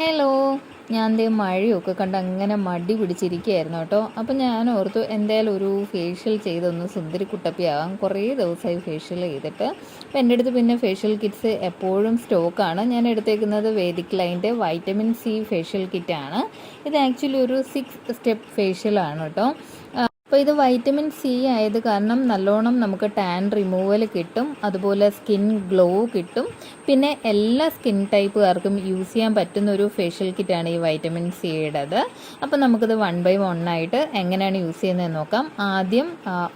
Hello ഞാൻ ദേ മഴയൊക്കെ കണ്ട് അങ്ങനെ മടി പിടിച്ചിരിക്കുകയായിരുന്നു കേട്ടോ. അപ്പം ഞാൻ ഓർത്തു എന്തായാലും ഒരു ഫേഷ്യൽ ചെയ്തൊന്ന് സുന്ദരി കുട്ടപ്പിയാകാം. കുറേ ദിവസമായി ഫേഷ്യൽ ചെയ്തിട്ട്. അപ്പം എന്റെ അടുത്ത് പിന്നെ ഫേഷ്യൽ കിറ്റ്സ് എപ്പോഴും സ്റ്റോക്കാണ് ഞാൻ എടുത്തേക്കുന്നത് വേദിക് ലൈന്റെ വൈറ്റമിൻ സി ഫേഷ്യൽ കിറ്റാണ് ഇത് ആക്ച്വലി ഒരു സിക്സ് സ്റ്റെപ്പ് ഫേഷ്യലാണ് കേട്ടോ. അപ്പോൾ ഇത് വൈറ്റമിൻ സി ആയത് കാരണം നല്ലോണം നമുക്ക് ടാൻ റിമൂവൽ കിട്ടും അതുപോലെ സ്കിൻ ഗ്ലോ കിട്ടും. പിന്നെ എല്ലാ സ്കിൻ ടൈപ്പുകാർക്കും യൂസ് ചെയ്യാൻ പറ്റുന്ന ഒരു ഫേഷ്യൽ കിറ്റാണ് ഈ വൈറ്റമിൻ സിയുടേത് അപ്പോൾ നമുക്കിത് വൺ ബൈ വൺ ആയിട്ട് എങ്ങനെയാണ് യൂസ് ചെയ്യുന്നത് നോക്കാം. ആദ്യം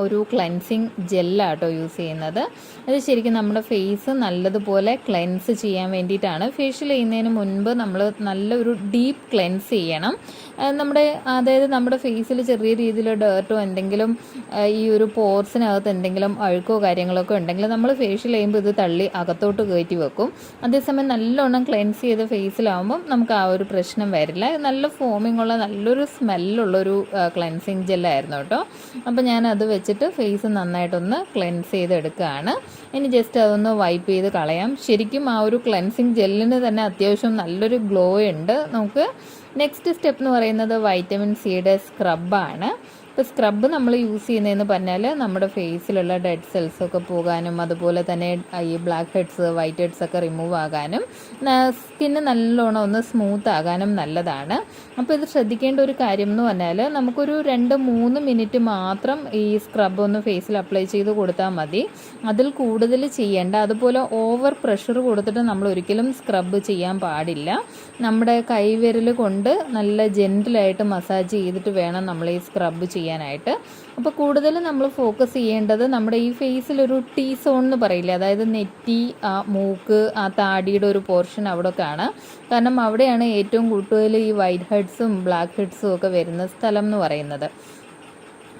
ഒരു ക്ലെൻസിങ് ജെല്ലാട്ടോ യൂസ് ചെയ്യുന്നത്. അത് ശരിക്കും നമ്മുടെ ഫേസ് നല്ലതുപോലെ ക്ലെൻസ് ചെയ്യാൻ വേണ്ടിയിട്ടാണ്. ഫേഷ്യൽ ചെയ്യുന്നതിന് മുൻപ് നമ്മൾ നല്ലൊരു ഡീപ്പ് ക്ലെൻസ് ചെയ്യണം. നമ്മുടെ അതായത് നമ്മുടെ ഫേസിൽ ചെറിയ രീതിയിൽ ഡേർട്ടോ എന്തെങ്കിലും ഈ ഒരു പോർസിനകത്ത് എന്തെങ്കിലും അഴുക്കോ കാര്യങ്ങളൊക്കെ ഉണ്ടെങ്കിൽ നമ്മൾ ഫേഷ്യൽ ചെയ്യുമ്പോൾ ഇത് തള്ളി അകത്തോട്ട് കയറ്റി വെക്കും. അതേസമയം നല്ലോണം ക്ലെൻസ് ചെയ്ത ഫേസിലാവുമ്പം നമുക്ക് ആ ഒരു പ്രശ്നം വരില്ല. നല്ല ഫോമിംഗ് ഉള്ള നല്ലൊരു സ്മെല്ലുള്ളൊരു ക്ലെൻസിങ് ജെല്ലായിരുന്നു കേട്ടോ. അപ്പോൾ ഞാൻ അത് വെച്ചിട്ട് ഫേസ് നന്നായിട്ടൊന്ന് ക്ലെൻസ് ചെയ്തെടുക്കുകയാണ്. ഇനി ജസ്റ്റ് അതൊന്ന് വൈപ്പ് ചെയ്ത് കളയാം. ശരിക്കും ആ ഒരു ക്ലെൻസിങ് ജെല്ലിന് തന്നെ അത്യാവശ്യം നല്ലൊരു ഗ്ലോ ഉണ്ട്. നമുക്ക് നെക്സ്റ്റ് സ്റ്റെപ്പ് എന്ന് പറയുന്നത് വൈറ്റമിൻ സിയുടെ സ്ക്രബാണ് ഇപ്പോൾ സ്ക്രബ് നമ്മൾ യൂസ് ചെയ്യുന്നതെന്ന് പറഞ്ഞാൽ നമ്മുടെ ഫേസിലുള്ള ഡെഡ് സെൽസ് ഒക്കെ പോകാനും അതുപോലെ തന്നെ ഈ ബ്ലാക്ക് ഹെഡ്സ് വൈറ്റ് ഹെഡ്സ് ഒക്കെ റിമൂവ് ആകാനും സ്കിന്ന് നല്ലോണം ഒന്ന് സ്മൂത്ത് ആകാനും നല്ലതാണ്. അപ്പോൾ ഇത് ശ്രദ്ധിക്കേണ്ട ഒരു കാര്യം എന്ന് പറഞ്ഞാൽ നമുക്കൊരു രണ്ട് മൂന്ന് മിനിറ്റ് മാത്രം ഈ സ്ക്രബ് ഒന്ന് ഫേസിൽ അപ്ലൈ ചെയ്ത് കൊടുത്താൽ മതി. അതിൽ കൂടുതൽ ചെയ്യേണ്ട അതുപോലെ ഓവർ പ്രഷർ കൊടുത്തിട്ട് നമ്മൾ ഒരിക്കലും സ്ക്രബ് ചെയ്യാൻ പാടില്ല. നമ്മുടെ കൈവിരൽ കൊണ്ട് നല്ല ജെന്റിലായിട്ട് മസാജ് ചെയ്തിട്ട് വേണം നമ്മൾ ഈ സ്ക്രബ് ചെയ്യാനായിട്ട്. അപ്പോൾ കൂടുതലും നമ്മൾ ഫോക്കസ് ചെയ്യേണ്ടത് നമ്മുടെ ഈ ഫേസിലൊരു ടീ സോൺ എന്ന് പറയില്ല? അതായത് നെറ്റി ആ മൂക്ക് ആ താടിയുടെ ഒരു പോർഷൻ അവിടെ അവിടെയൊക്കെയാണ് കാരണം അവിടെയാണ് ഏറ്റവും കൂടുതൽ ഈ വൈറ്റ് ഹെഡ്സും ബ്ലാക്ക് ഹെഡ്സും ഒക്കെ വരുന്ന സ്ഥലം എന്ന് പറയുന്നത്.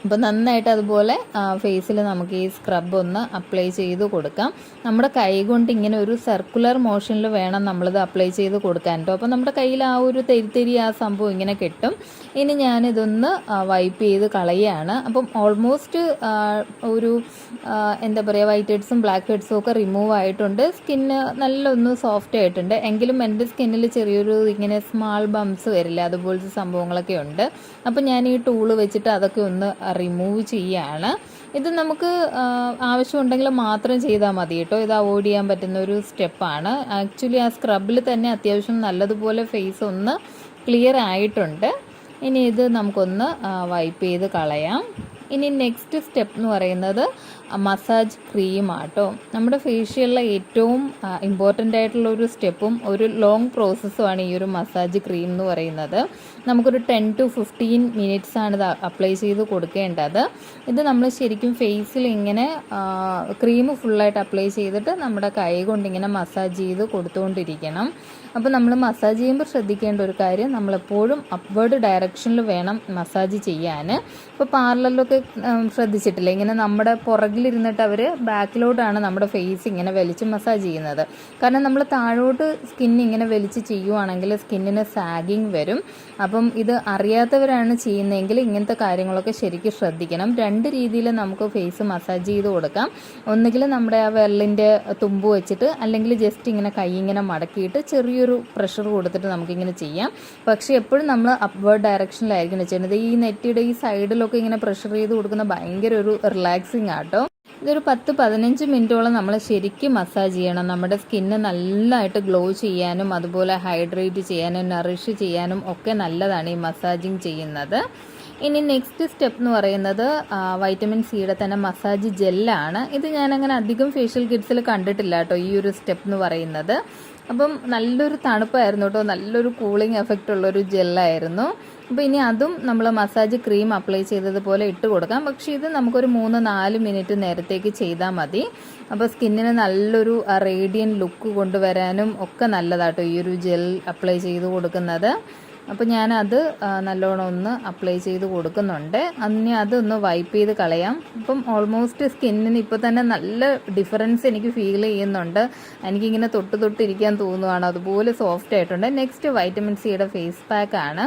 അപ്പോൾ നന്നായിട്ട് അതുപോലെ ഫേസിൽ നമുക്ക് ഈ സ്ക്രബ് ഒന്ന് അപ്ലൈ ചെയ്ത് കൊടുക്കാം. നമ്മുടെ കൈ കൊണ്ട് ഇങ്ങനെ ഒരു സർക്കുലർ മോഷനിൽ വേണം നമ്മളിത് അപ്ലൈ ചെയ്ത് കൊടുക്കാൻ കേട്ടോ അപ്പോൾ നമ്മുടെ കയ്യിൽ ആ ഒരു തെരിത്തെരി ആ സംഭവം ഇങ്ങനെ കിട്ടും. ഇനി ഞാനിതൊന്ന് വൈപ്പ് ചെയ്ത് കളയുകയാണ് അപ്പം ഓൾമോസ്റ്റ് ഒരു എന്താ പറയുക വൈറ്റ് ഹെഡ്സും ബ്ലാക്ക് ഹെഡ്സും ഒക്കെ റിമൂവ് ആയിട്ടുണ്ട്. സ്കിന്ന് നല്ലൊന്ന് സോഫ്റ്റ് ആയിട്ടുണ്ട്. എങ്കിലും എന്റെ സ്കിന്നിൽ ചെറിയൊരു ഇങ്ങനെ സ്മാൾ ബംസ് വരില്ല അതുപോലത്തെ സംഭവങ്ങളൊക്കെ ഉണ്ട്. അപ്പം ഞാൻ ഈ ടൂൾ വെച്ചിട്ട് അതൊക്കെ ഒന്ന് റിമൂവ് ചെയ്യുകയാണ് ഇത് നമുക്ക് ആവശ്യമുണ്ടെങ്കിൽ മാത്രം ചെയ്താൽ മതി കേട്ടോ. ഇത് അവോയ്ഡ് ചെയ്യാൻ പറ്റുന്ന ഒരു സ്റ്റെപ്പാണ്. ആക്ച്വലി ആ സ്ക്രബിൽ തന്നെ അത്യാവശ്യം നല്ലതുപോലെ ഫേസ് ഒന്ന് ക്ലിയർ ആയിട്ടുണ്ട്. ഇനി ഇത് നമുക്കൊന്ന് വൈപ്പ് ചെയ്ത് കളയാം. ഇനി നെക്സ്റ്റ് സ്റ്റെപ്പ് എന്ന് പറയുന്നത് മസാജ് ക്രീം ആട്ടോ. നമ്മുടെ ഫേഷ്യലിലെ ഏറ്റവും ഇമ്പോർട്ടന്റ് ആയിട്ടുള്ള ഒരു സ്റ്റെപ്പും ഒരു ലോങ് പ്രോസസ്സുമാണ് ഈ ഒരു മസാജ് ക്രീം എന്ന് പറയുന്നത്. നമുക്കൊരു ടെൻ ടു ഫിഫ്റ്റീൻ മിനിറ്റ്സ് ആണ് ഇത് അപ്ലൈ ചെയ്ത് കൊടുക്കേണ്ടത്. ഇത് നമ്മൾ ശരിക്കും ഫേസിൽ ഇങ്ങനെ ക്രീം ഫുള്ളായിട്ട് അപ്ലൈ ചെയ്തിട്ട് നമ്മുടെ കൈ കൊണ്ട് ഇങ്ങനെ മസാജ് ചെയ്ത് കൊടുത്തുകൊണ്ടിരിക്കണം അപ്പോൾ നമ്മൾ മസാജ് ചെയ്യുമ്പോൾ ശ്രദ്ധിക്കേണ്ട ഒരു കാര്യം നമ്മളെപ്പോഴും അപ്വേർഡ് ഡയറക്ഷനിൽ വേണം മസാജ് ചെയ്യാൻ ഇപ്പോൾ പാർലറിലൊക്കെ ശ്രദ്ധിച്ചിട്ടില്ലേ. ഇങ്ങനെ നമ്മുടെ പുറകിലിരുന്നിട്ട് അവർ ബാക്കിലോട്ടാണ് നമ്മുടെ ഫേസ് ഇങ്ങനെ വലിച്ച് മസാജ് ചെയ്യുന്നത്. കാരണം നമ്മൾ താഴോട്ട് സ്കിൻ ഇങ്ങനെ വലിച്ച് ചെയ്യുവാണെങ്കിൽ സ്കിന്നിന് സാഗിങ് വരും. അപ്പം ഇത് അറിയാത്തവരാണ് ചെയ്യുന്നതെങ്കിൽ ഇങ്ങനത്തെ കാര്യങ്ങളൊക്കെ ശരിക്കും ശ്രദ്ധിക്കണം. രണ്ട് രീതിയിൽ നമുക്ക് ഫേസ് മസാജ് ചെയ്ത് കൊടുക്കാം. ഒന്നുകിൽ നമ്മുടെ ആ വെള്ളിന്റെ തുമ്പ് വെച്ചിട്ട് അല്ലെങ്കിൽ ജസ്റ്റ് ഇങ്ങനെ കൈ ഇങ്ങനെ മടക്കിയിട്ട് ചെറിയൊരു പ്രഷർ കൊടുത്തിട്ട് നമുക്കിങ്ങനെ ചെയ്യാം. പക്ഷേ എപ്പോഴും നമ്മൾ അപ്വേർഡ് ഡയറക്ഷനിലായിരിക്കും ചെയ്യുന്നത്. ഈ നെറ്റിയുടെ ഈ സൈഡിലൊക്കെ ഇങ്ങനെ പ്രഷർ കൊടുക്കുന്ന ഭയങ്കര ഒരു റിലാക്സിങ് ആട്ടോ. ഇതൊരു പത്ത് പതിനഞ്ച് മിനിറ്റോളം നമ്മൾ ശരിക്കും മസാജ് ചെയ്യണം. നമ്മുടെ സ്കിന്ന് നല്ലതായിട്ട് ഗ്ലോ ചെയ്യാനും അതുപോലെ ഹൈഡ്രേറ്റ് ചെയ്യാനും നറിഷ് ചെയ്യാനും ഒക്കെ നല്ലതാണ് ഈ മസാജിങ് ചെയ്യുന്നത്. ഇനി നെക്സ്റ്റ് സ്റ്റെപ്പ് എന്ന് പറയുന്നത് വൈറ്റമിൻ സിയുടെ തന്നെ മസാജ് ജെല്ലാണ് ഇത് ഞാനങ്ങനെ അധികം ഫേഷ്യൽ കിറ്റ്സിൽ കണ്ടിട്ടില്ല കേട്ടോ ഈ ഒരു സ്റ്റെപ്പ് എന്ന് പറയുന്നത്. അപ്പം നല്ലൊരു തണുപ്പായിരുന്നു കേട്ടോ. നല്ലൊരു കൂളിംഗ് എഫക്റ്റ് ഉള്ളൊരു ജെല്ലായിരുന്നു അപ്പോൾ ഇനി അതും നമ്മൾ മസാജ് ക്രീം അപ്ലൈ ചെയ്തതുപോലെ ഇട്ട് കൊടുക്കാം. പക്ഷേ ഇത് നമുക്കൊരു മൂന്ന് നാല് മിനിറ്റ് നേരത്തേക്ക് ചെയ്താൽ മതി. അപ്പോൾ സ്കിന്നിന് നല്ലൊരു റേഡിയൻ ലുക്ക് കൊണ്ടുവരാനും ഒക്കെ നല്ലതാട്ടോ ഈ ഒരു ജെൽ അപ്ലൈ ചെയ്ത് കൊടുക്കുന്നത്. അപ്പോൾ ഞാനത് നല്ലോണം ഒന്ന് അപ്ലൈ ചെയ്ത് കൊടുക്കുന്നുണ്ട്. അന്ന് അതൊന്ന് വൈപ്പ് ചെയ്ത് കളയാം. ഇപ്പം ഓൾമോസ്റ്റ് സ്കിന്നിന് ഇപ്പോൾ തന്നെ നല്ല ഡിഫറൻസ് എനിക്ക് ഫീൽ ചെയ്യുന്നുണ്ട്. എനിക്കിങ്ങനെ തൊട്ട് തൊട്ടിരിക്കാൻ തോന്നുവാണ്. അതുപോലെ സോഫ്റ്റ് ആയിട്ടുണ്ട്. നെക്സ്റ്റ് വൈറ്റമിൻ സിയുടെ ഫേസ് പാക്ക് ആണ്.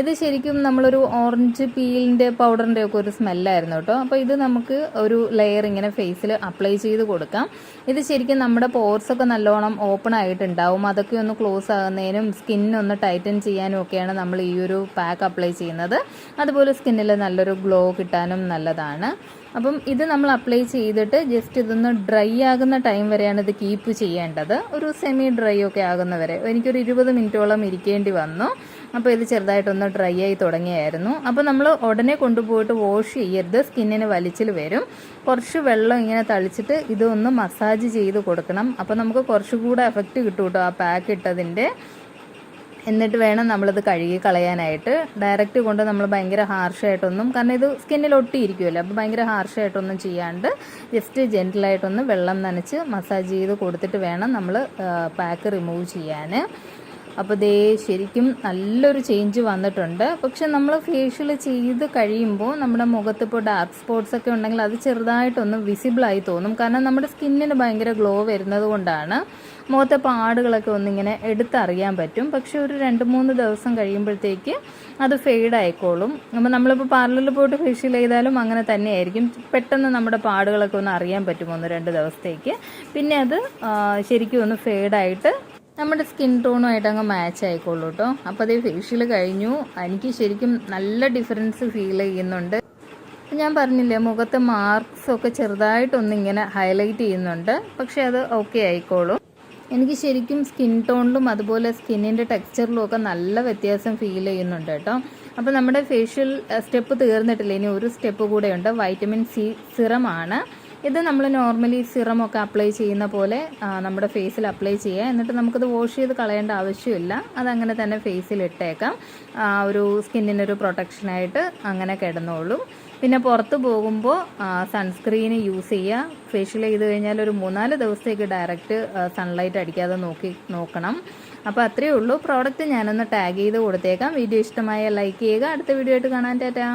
ഇത് ശരിക്കും നമ്മളൊരു ഓറഞ്ച് പീലിന്റെ പൗഡറിന്റെ ഒക്കെ ഒരു സ്മെല്ലായിരുന്നു കേട്ടോ. അപ്പോൾ ഇത് നമുക്ക് ഒരു ലെയർ ഇങ്ങനെ ഫേസിൽ അപ്ലൈ ചെയ്ത് കൊടുക്കാം. ഇത് ശരിക്കും നമ്മുടെ പോർസ് ഒക്കെ നല്ലോണം ഓപ്പൺ ആയിട്ടുണ്ടാവും. അതൊക്കെ ഒന്ന് ക്ലോസ് ആകുന്നതിനും സ്കിന്നൊന്ന് ടൈറ്റൻ ചെയ്യാനും ഒക്കെയാണ് നമ്മൾ ഈ ഒരു പാക്ക് അപ്ലൈ ചെയ്യുന്നത്. അതുപോലെ സ്കിന്നിൽ നല്ലൊരു ഗ്ലോ കിട്ടാനും നല്ലതാണ്. അപ്പം ഇത് നമ്മൾ അപ്ലൈ ചെയ്തിട്ട് ജസ്റ്റ് ഇതൊന്ന് ഡ്രൈ ആകുന്ന ടൈം വരെയാണ് ഇത് കീപ്പ് ചെയ്യേണ്ടത്. ഒരു സെമി ഡ്രൈ ഒക്കെ ആകുന്നവരെ എനിക്കൊരു ഇരുപത് മിനിറ്റോളം ഇരിക്കേണ്ടി വന്നു. അപ്പോൾ ഇത് ചെറുതായിട്ടൊന്ന് ഡ്രൈ ആയി തുടങ്ങിയായിരുന്നു. അപ്പോൾ നമ്മൾ ഉടനെ കൊണ്ടുപോയിട്ട് വാഷ് ചെയ്യരുത്. സ്കിന്നിന് വലിച്ചിൽ വരും. കുറച്ച് വെള്ളം ഇങ്ങനെ തളിച്ചിട്ട് ഇതൊന്ന് മസാജ് ചെയ്ത് കൊടുക്കണം. അപ്പോൾ നമുക്ക് കുറച്ചുകൂടെ എഫക്റ്റ് കിട്ടും കേട്ടോ ആ പാക്ക് ഇട്ടതിന്റെ. എന്നിട്ട് വേണം നമ്മളിത് കഴുകി കളയാനായിട്ട്. ഡയറക്റ്റ് കൊണ്ട് നമ്മൾ ഭയങ്കര ഹാർഷായിട്ടൊന്നും കാരണം ഇത് സ്കിന്നിൽ ഒട്ടിയിരിക്കുമല്ലോ അപ്പോൾ ഭയങ്കര ഹാർഷായിട്ടൊന്നും ചെയ്യാണ്ട് ജസ്റ്റ് ജെന്റിലായിട്ടൊന്ന് വെള്ളം നനച്ച് മസാജ് ചെയ്ത് കൊടുത്തിട്ട് വേണം നമ്മൾ പാക്ക് റിമൂവ് ചെയ്യാൻ അപ്പോൾ ദേ ശരിക്കും നല്ലൊരു ചേഞ്ച് വന്നിട്ടുണ്ട്. പക്ഷെ നമ്മൾ ഫേഷ്യൽ ചെയ്ത് കഴിയുമ്പോൾ നമ്മുടെ മുഖത്ത് ഇപ്പോൾ ഡാർക്ക് സ്പോട്ട്സ് ഒക്കെ ഉണ്ടെങ്കിൽ അത് ചെറുതായിട്ടൊന്ന് വിസിബിളായി തോന്നും. കാരണം നമ്മുടെ സ്കിന്നിന് ഭയങ്കര ഗ്ലോ വരുന്നത് കൊണ്ടാണ്. മുഖത്തെ പാടുകളൊക്കെ ഒന്നിങ്ങനെ എടുത്തറിയാൻ പറ്റും. പക്ഷെ ഒരു രണ്ട് മൂന്ന് ദിവസം കഴിയുമ്പോഴത്തേക്ക് അത് ഫെയ്ഡ് ആയിക്കോളും. അപ്പോൾ നമ്മളിപ്പോൾ പാർലറിൽ പോയിട്ട് ഫേഷ്യൽ ചെയ്താലും അങ്ങനെ തന്നെയായിരിക്കും. പെട്ടെന്ന് നമ്മുടെ പാടുകളൊക്കെ ഒന്ന് അറിയാൻ പറ്റും ഒന്ന് രണ്ട് ദിവസത്തേക്ക്. പിന്നെ അത് ശരിക്കും ഒന്ന് ഫെയ്ഡായിട്ട് നമ്മുടെ സ്കിൻ ടോണുമായിട്ട് അങ്ങ് മാച്ച് ആയിക്കോളൂ കേട്ടോ അപ്പോൾ അതേ ഫേഷ്യൽ കഴിഞ്ഞു. എനിക്ക് ശരിക്കും നല്ല ഡിഫറൻസ് ഫീൽ ചെയ്യുന്നുണ്ട്. ഞാൻ പറഞ്ഞില്ലേ മുഖത്തെ മാർക്സ് ഒക്കെ ചെറുതായിട്ടൊന്നിങ്ങനെ ഹൈലൈറ്റ് ചെയ്യുന്നുണ്ട്. പക്ഷെ അത് ഓക്കെ ആയിക്കോളും. എനിക്ക് ശരിക്കും സ്കിൻ ടോണിലും അതുപോലെ സ്കിന്നിന്റെ ടെക്സ്ചറിലും ഒക്കെ നല്ല വ്യത്യാസം ഫീൽ ചെയ്യുന്നുണ്ട് കേട്ടോ. അപ്പോൾ നമ്മുടെ ഫേഷ്യൽ സ്റ്റെപ്പ് തീർന്നിട്ടില്ല. ഇനി ഒരു സ്റ്റെപ്പ് കൂടെയുണ്ട് വൈറ്റമിൻ സി സിറമാണ്. ഇത് നമ്മൾ നോർമലി സിറം ഒക്കെ അപ്ലൈ ചെയ്യുന്ന പോലെ നമ്മുടെ ഫേസിൽ അപ്ലൈ ചെയ്യുക. എന്നിട്ട് നമുക്കത് വാഷ് ചെയ്ത് കളയേണ്ട ആവശ്യമില്ല. അതങ്ങനെ തന്നെ ഫേസിൽ ഇട്ടേക്കാം. ഒരു സ്കിന്നിനൊരു പ്രൊട്ടക്ഷനായിട്ട് അങ്ങനെ കിടന്നോളും. പിന്നെ പുറത്ത് പോകുമ്പോൾ സൺസ്ക്രീന് യൂസ് ചെയ്യുക ഫേഷ്യൽ ചെയ്ത് കഴിഞ്ഞാൽ ഒരു മൂന്നാൽ ദിവസത്തേക്ക് ഡയറക്റ്റ് സൺലൈറ്റ് അടിക്കാതെ നോക്കി നോക്കണം. അപ്പോൾ അത്രയേ ഉള്ളൂ. പ്രോഡക്റ്റ് ഞാനൊന്ന് ടാഗ് ചെയ്ത് കൊടുത്തേക്കാം. വീഡിയോ ഇഷ്ടമായ ലൈക്ക് ചെയ്യുക. അടുത്ത വീഡിയോ ആയിട്ട് കാണാൻ ടാറ്റാ.